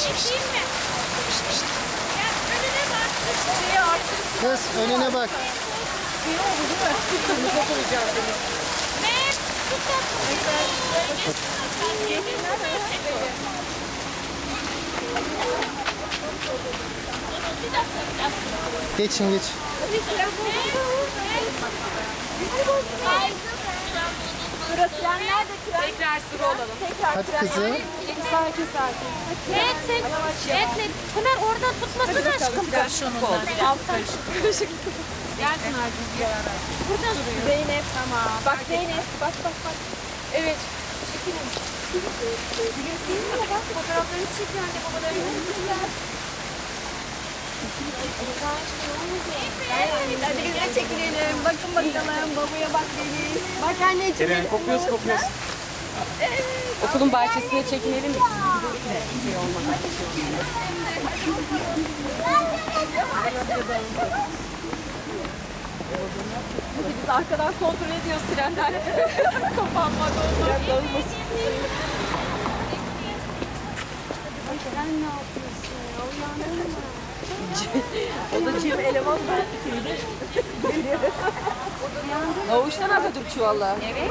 Değil mi? Ya önüne bak. Şeyi artık. Kız önüne bak. Mehmet tut tatlısını. Bir dakika, bir dakika. Geçin geç. Tren nerede tren? Tekrar sıra olalım. Tekrar Hadi kızım. Sakin sakin. Evet, sen. Pınar oradan tutmasın aşkım. Oldu. Alttan karışık. Gel Pınar'cığım bir ara. Buradan duruyor. Zeynep. Tamam. Bak Zeynep. Bak bak bak. Evet. Bak fotoğraflarınızı çekiyor anne babalarınız. Hadi de çekilelim. Bakın bakalım. Babaya bak Deniz. Bak anneciğim. Eren kopuyoruz Okulun bahçesine çekinelim mi? Şey olmadan. Hadi biz arkadan kontrol ediyoruz trenler. Kapanmadı olmaz. Dağılmasın. Ay sen ne yapıyorsun ya? Uyandın mı? O da cim eleman da. Doğuştan Atatürkçü valla. Evet.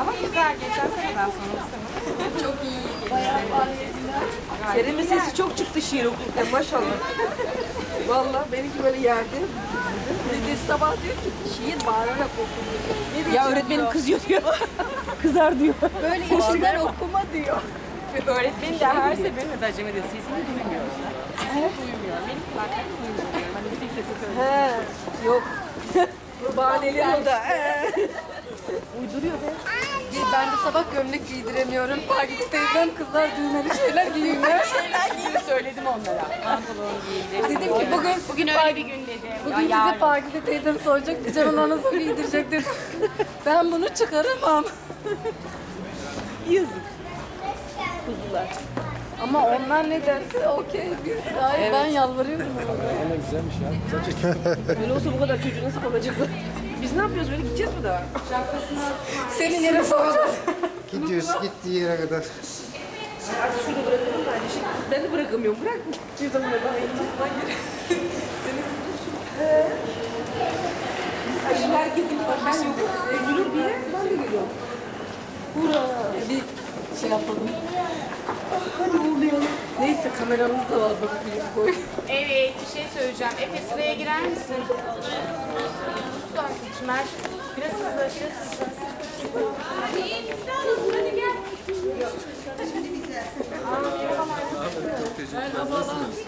Ama güzel. Geçen seneden sonra istemem. Çok iyi. Kerem'in sesi çok çıktı şiir okurken maşallah. Vallahi benimki böyle yerde. Dedi sabah diyor ki şiir bağırarak okunuyor. Ya öğretmenim kızıyor diyor. Kızar diyor. Böyle içinden okuma diyor. Ve öğretmenin de her seferinde de acemi diyor. Sesini duymuyoruz. Sesini duymuyor. Benim kulaklarım duymuyor. Hani müzik sesi söylüyor. He. Yok. Bahaneleri o da. Uyduruyor be. Ben de sabah gömlek giydiremiyorum. Pakiz teyzem kızlar düğmeli şeyler giymiyor. Şeyler giydi söyledim onlara. Pantolon giydi. Dedim ki bugün Bugün öyle bir gün dedim. bugün Ya size yarın. Pakize teyzem soracak. Ona nasıl giydirecek dedim. Ben bunu çıkaramam. Yazık. Ama onlar ne derse okey biz. Hayır ben yalvarıyorum. Ne güzelmiş ya. Böyle olsa bu kadar çocuğu nasıl kalacaklar? Biz ne yapıyoruz böyle gideceğiz mi daha? Senin yere soracağız. Gidiyoruz gittiği yere kadar. Artık şurada bırakalım da hani şey, ben de bırakamıyorum. Bırak. Bir zaman da bana ineceğiz. Seni Ay, şimdi herkesin ben yok. Üzülür diye ben de geliyorum. Hura. Bir şey yapalım. Hadi uğurlayalım. Neyse kameramız da var bak bir koy. Evet bir şey söyleyeceğim. Efe sıraya girer misin? Çımer. Biraz hızlı, biraz hızlı.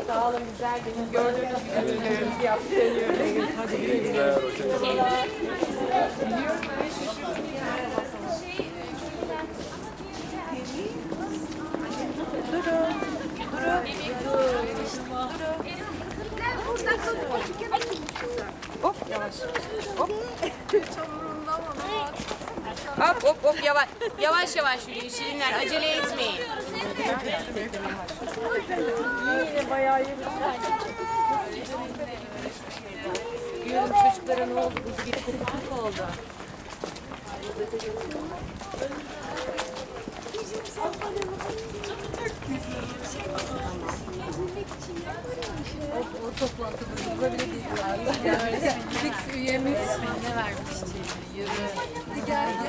Sağ olun güzel günün. Gördüğünüz gibi bilmiyoruz. Yaptı dönüyoruz. Hadi güle güle. Biliyorum öyle şaşırdım yani. Hop yavaş. Hop. Hop hop hop yavaş. Yavaş yavaş yürüyün şirinler acele etmeyin. Yine bayağı iyi. Diyorum çocuklara ne oldu? Buz gibi kopuk oldu. O toplantılarımıza bile değil. Yani fix üyemiz. Ne vermişti? Yürü. Gel gel.